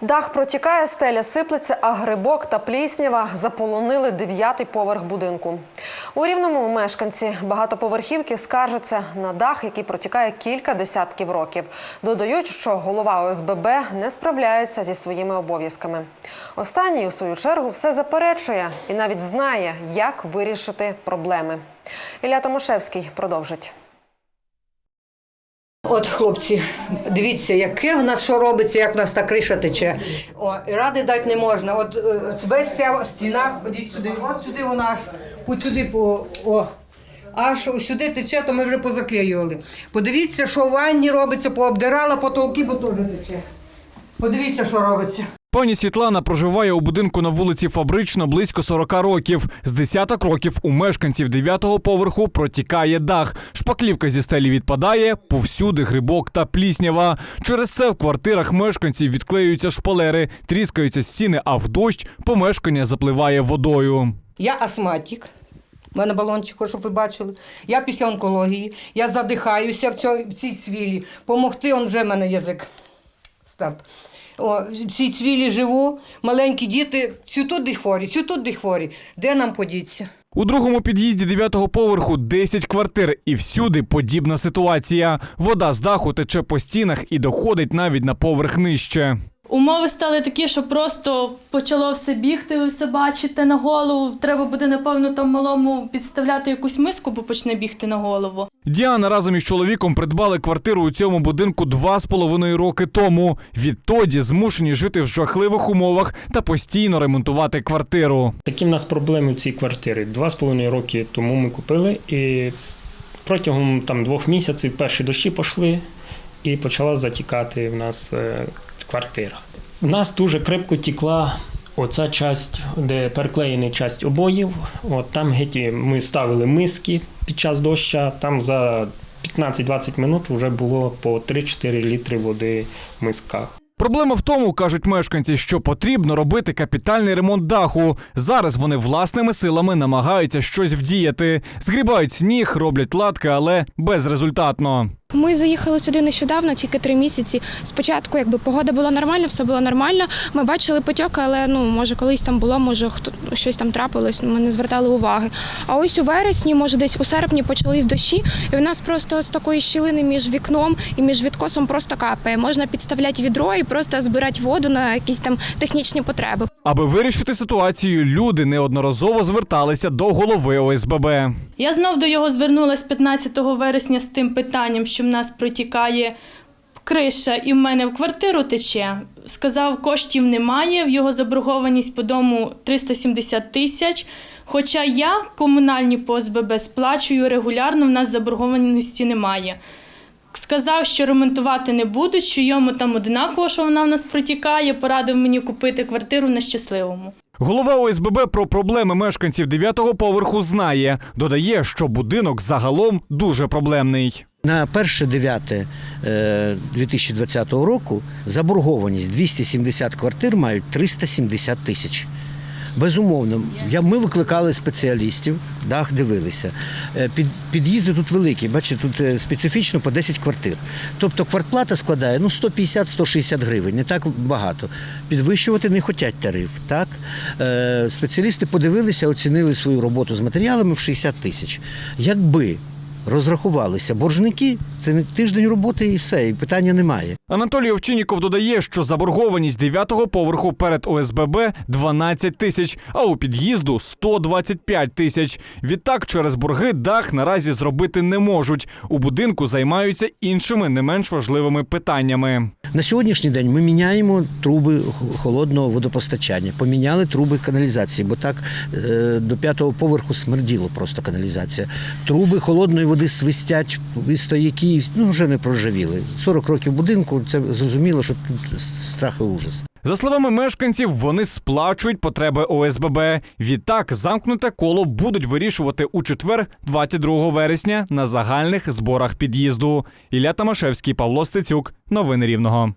Дах протікає, стеля сиплеться, а грибок та пліснява заполонили дев'ятий поверх будинку. У рівному мешканці багатоповерхівки скаржаться на дах, який протікає кілька десятків років. Додають, що голова ОСББ не справляється зі своїми обов'язками. Останній, у свою чергу, все заперечує і навіть знає, як вирішити проблеми. Ілля Томашевський продовжить. От, хлопці, дивіться, яке в нас що робиться, як в нас та криша тече. О, і ради дати не можна. От е, весь ця стіна, ходіть сюди, от сюди вона аж, от сюди по. О. Аж сюди тече, то ми вже позаклеювали. Подивіться, що в ванні робиться, пообдирала потолки, бо теж тече. Подивіться, що робиться. Пані Світлана проживає у будинку на вулиці Фабрична близько 40 років. З десяток років у мешканців дев'ятого поверху протікає дах. Шпаклівка зі стелі відпадає, повсюди грибок та пліснява. Через це в квартирах мешканців відклеюються шпалери, тріскаються стіни, а в дощ помешкання запливає водою. Я астматик. У мене балончик, щоб ви бачили. Я після онкології, я задихаюся в цій цвілі. Помогти, он вже в мене язик став. О, в цій цвілі живу, маленькі діти, всю туди хворі, всю туди хворі. Де нам подіться? У другому під'їзді дев'ятого поверху 10 квартир, і всюди подібна ситуація. Вода з даху тече по стінах і доходить навіть на поверх нижче. Умови стали такі, що просто почало все бігти, ви все бачите на голову. Треба буде, напевно, там малому підставляти якусь миску, бо почне бігти на голову. Діана разом із чоловіком придбали квартиру у цьому будинку два з половиною роки тому. Відтоді змушені жити в жахливих умовах та постійно ремонтувати квартиру. Такі в нас проблеми в цій квартирі. Два з половиною роки тому ми купили, і протягом там двох місяців перші дощі пішли, і почала затікати в нас е, квартира. У нас дуже крепко тікла оця часть, де переклеєна часть обоїв. От там геть ми ставили миски під час доща. Там за 15-20 минут вже було по 3-4 літри води в мисках. Проблема в тому, кажуть мешканці, що потрібно робити капітальний ремонт даху. Зараз вони власними силами намагаються щось вдіяти. Згрібають сніг, роблять латки, але безрезультатно. Ми заїхали сюди нещодавно, тільки три місяці. Спочатку, якби погода була нормальна, все було нормально. Ми бачили потьоки, але ну може колись там було, може хто щось там трапилось. Ми не звертали уваги. А ось у вересні, може, десь у серпні почались дощі, і в нас просто з такої щілини між вікном і між відкосом просто капає. Можна підставляти відро і просто збирати воду на якісь там технічні потреби. Аби вирішити ситуацію, люди неодноразово зверталися до голови ОСББ. Я знов до його звернулась 15 вересня з тим питанням, що в нас протікає криша і в мене в квартиру тече. Сказав, коштів немає, в його заборгованість по дому 370 тисяч. Хоча я комунальні по ОСББ сплачую регулярно, в нас заборгованості немає. Сказав, що ремонтувати не будуть, що йому там одинаково, що вона в нас протікає, порадив мені купити квартиру на щасливому. Голова ОСББ про проблеми мешканців дев'ятого поверху знає. Додає, що будинок загалом дуже проблемний. На 1.9 е, 2020 року заборгованість 270 квартир мають 370 тисяч. Безумовно, ми викликали спеціалістів, дах дивилися. Е, Під, під'їзди тут великі, бачите, тут е, специфічно по 10 квартир. Тобто квартплата складає ну, 150-160 гривень, не так багато. Підвищувати не хочуть тариф. Так? Спеціалісти подивилися, оцінили свою роботу з матеріалами в 60 тисяч. Якби розрахувалися боржники, це не тиждень роботи і все, і питання немає. Анатолій Овчинніков додає, що заборгованість дев'ятого поверху перед ОСББ 12 тисяч, а у під'їзду 125 тисяч. Відтак, через борги дах наразі зробити не можуть. У будинку займаються іншими не менш важливими питаннями. На сьогоднішній день ми міняємо труби холодного водопостачання, поміняли труби каналізації, бо так е, до п'ятого поверху смерділо просто каналізація. Труби холодної води свистять і стояки, ну вже не проживіли. 40 років будинку, це зрозуміло, що тут страх і ужас. За словами мешканців, вони сплачують потреби ОСББ. Відтак замкнуте коло будуть вирішувати у четвер, 22 вересня, на загальних зборах під'їзду. Ілля Тамашевський, Павло Стецюк. Новини Рівного.